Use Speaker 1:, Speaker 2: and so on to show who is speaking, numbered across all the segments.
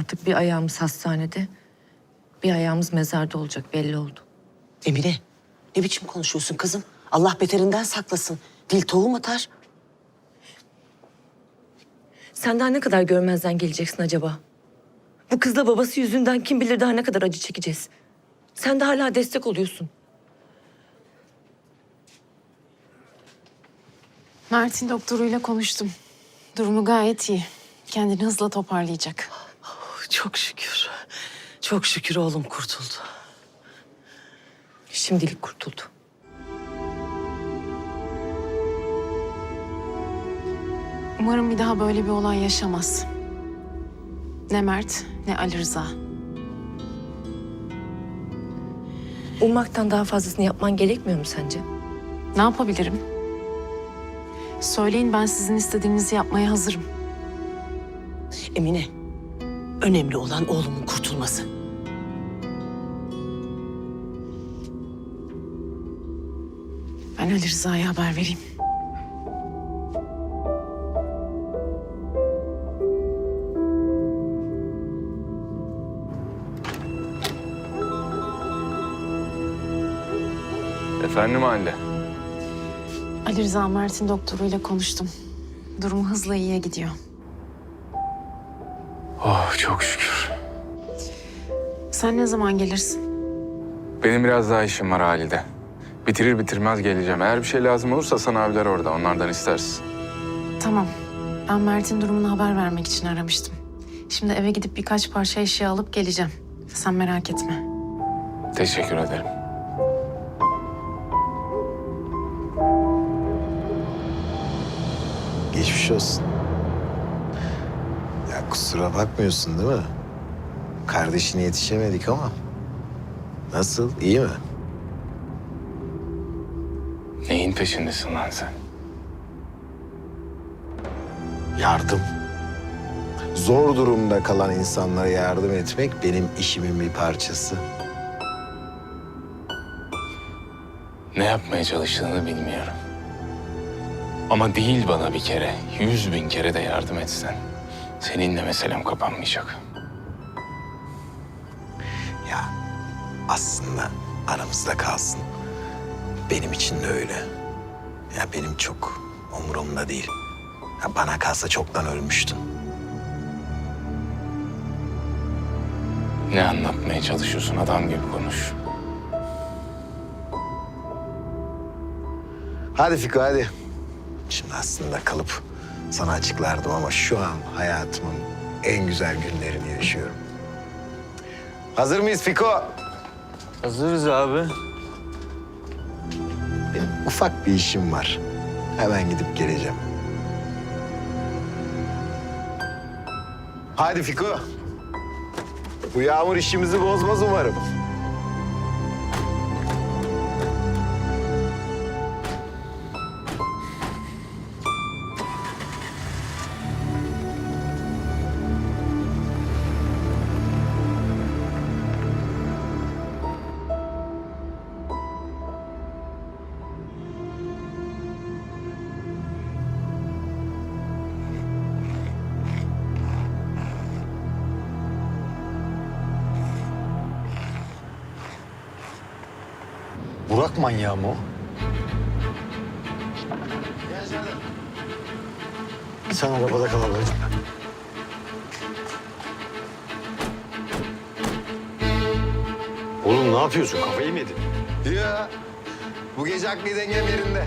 Speaker 1: Artık bir ayağımız hastanede, bir ayağımız mezarda olacak belli oldu.
Speaker 2: Emine ne biçim konuşuyorsun kızım? Allah beterinden saklasın. Dil tohum atar.
Speaker 1: Sen daha ne kadar görmezden geleceksin acaba? Bu kızla babası yüzünden kim bilir daha ne kadar acı çekeceğiz. Sen de hala destek oluyorsun.
Speaker 3: Mert'in doktoruyla konuştum. Durumu gayet iyi. Kendini hızla toparlayacak.
Speaker 2: Çok şükür. Çok şükür oğlum kurtuldu.
Speaker 1: Şimdilik kurtuldu.
Speaker 3: Umarım bir daha böyle bir olay yaşamaz. Ne Mert ne Ali Rıza.
Speaker 1: Ummaktan daha fazlasını yapman gerekmiyor mu sence?
Speaker 3: Ne yapabilirim? Söyleyin ben sizin istediğinizi yapmaya hazırım.
Speaker 2: Emine, önemli olan oğlumun kurtulması.
Speaker 3: Ben Ali Rıza'ya haber vereyim.
Speaker 4: Efendim anne.
Speaker 3: Ali Rıza Mert'in doktoruyla konuştum. Durumu hızla iyiye gidiyor.
Speaker 4: Çok şükür.
Speaker 3: Sen ne zaman gelirsin?
Speaker 4: Benim biraz daha işim var Halide. Bitirir bitirmez geleceğim. Eğer bir şey lazım olursa sana abiler orada. Onlardan istersin.
Speaker 3: Tamam. Ben Mert'in durumunu haber vermek için aramıştım. Şimdi eve gidip birkaç parça eşya alıp geleceğim. Sen merak etme.
Speaker 4: Teşekkür ederim.
Speaker 5: Geçmiş olsun. Kusura bakmıyorsun değil mi? Kardeşine yetişemedik ama. Nasıl? İyi mi?
Speaker 4: Neyin peşindesin lan sen?
Speaker 5: Yardım. Zor durumda kalan insanlara yardım etmek benim işimin bir parçası.
Speaker 4: Ne yapmaya çalıştığını bilmiyorum. Ama değil bana bir kere, yüz bin kere de yardım etsen. Seninle meselem kapanmayacak.
Speaker 5: Ya aslında aramızda kalsın. Benim için de öyle. Ya benim çok umurumda değil. Ya bana kalsa çoktan ölmüştüm.
Speaker 4: Ne anlatmaya çalışıyorsun adam gibi konuş.
Speaker 5: Hadi Fiko hadi. Şimdi aslında kalıp sana açıklardım ama şu an hayatımın en güzel günlerini yaşıyorum. Hazır mıyız Fiko?
Speaker 6: Hazırız abi.
Speaker 5: Benim ufak bir işim var. Hemen gidip geleceğim. Hadi Fiko. Bu yağmur işimizi bozmaz umarım.
Speaker 6: Burak manyağı mı o? Sen arabada kal ablacığım. Oğlum ne yapıyorsun? Kafayı mı yedin?
Speaker 5: Ya bu gece akli dengem yerinde.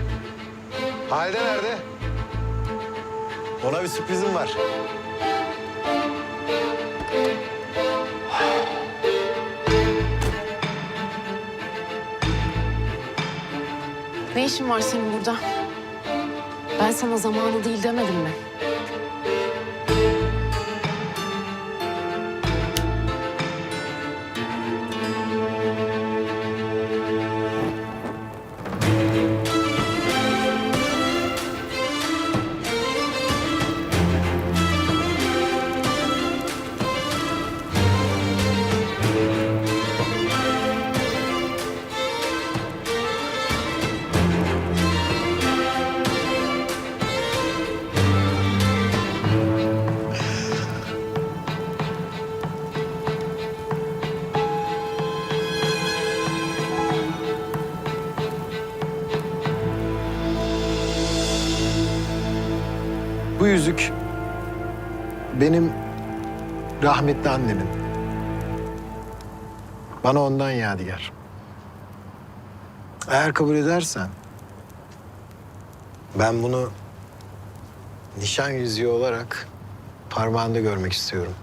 Speaker 5: Halide nerede? Ona bir sürprizim var.
Speaker 3: Ne işin var senin burada? Ben sana zamanı değil demedim mi?
Speaker 5: Bu yüzük benim rahmetli annemin. Bana ondan yadigar. Eğer kabul edersen ben bunu nişan yüzüğü olarak parmağında görmek istiyorum.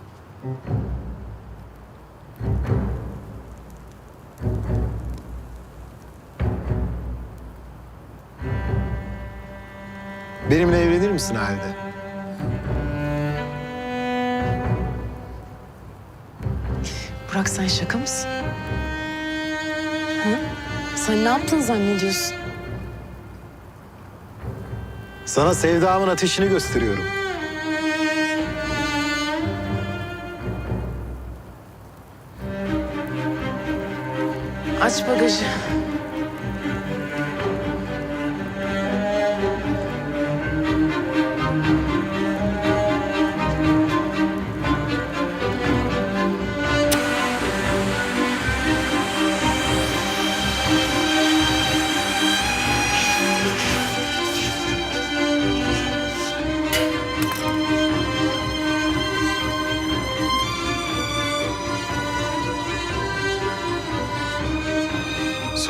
Speaker 5: Benimle evlenir misin Halide?
Speaker 3: Burak sen şaka mısın? Hı? Sen ne yaptın zannediyorsun?
Speaker 5: Sana sevdamın ateşini gösteriyorum.
Speaker 3: Aç bagajı.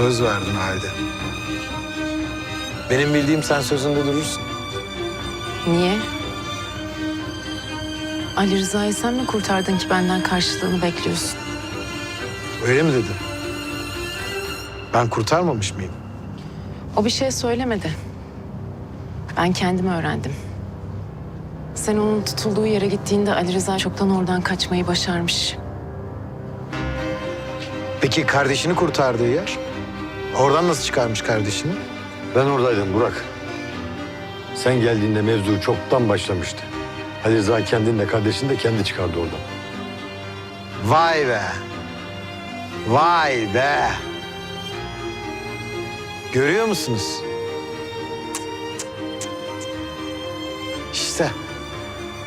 Speaker 5: Söz verdin Halide. Benim bildiğim sen sözünde durursun.
Speaker 3: Niye? Ali Rıza'yı sen mi kurtardın ki benden karşılığını bekliyorsun?
Speaker 5: Öyle mi dedin? Ben kurtarmamış mıyım?
Speaker 3: O bir şey söylemedi. Ben kendim öğrendim. Sen onun tutulduğu yere gittiğinde Ali Rıza çoktan oradan kaçmayı başarmış.
Speaker 5: Peki kardeşini kurtardığı yer? Oradan nasıl çıkarmış kardeşini?
Speaker 6: Ben oradaydım Burak. Sen geldiğinde mevzu çoktan başlamıştı. Ali Rıza kendini de kardeşini de kendi çıkardı oradan.
Speaker 5: Vay be. Vay be. Görüyor musunuz? İşte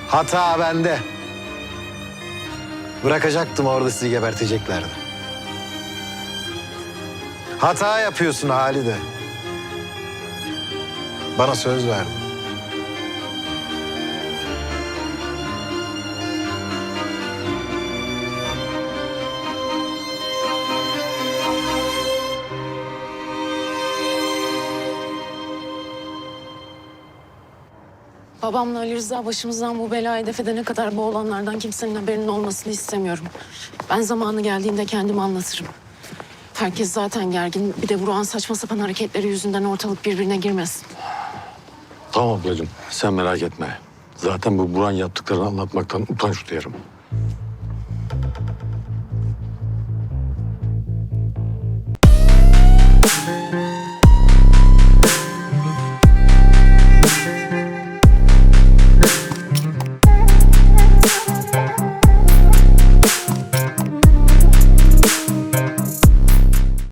Speaker 5: hata bende. Bırakacaktım orada sizi geberteceklerdi. Hata yapıyorsun Halide. Bana söz verdin.
Speaker 3: Babamla Ali Rıza başımızdan bu belayı def edene kadar bu olanlardan kimsenin haberinin olmasını istemiyorum. Ben zamanı geldiğinde kendim anlatırım. Herkes zaten gergin. Bir de Burak'ın saçma sapan hareketleri yüzünden ortalık birbirine girmesin.
Speaker 6: Tamam ablacığım sen merak etme. Zaten bu Buran yaptıklarını anlatmaktan utanç duyarım.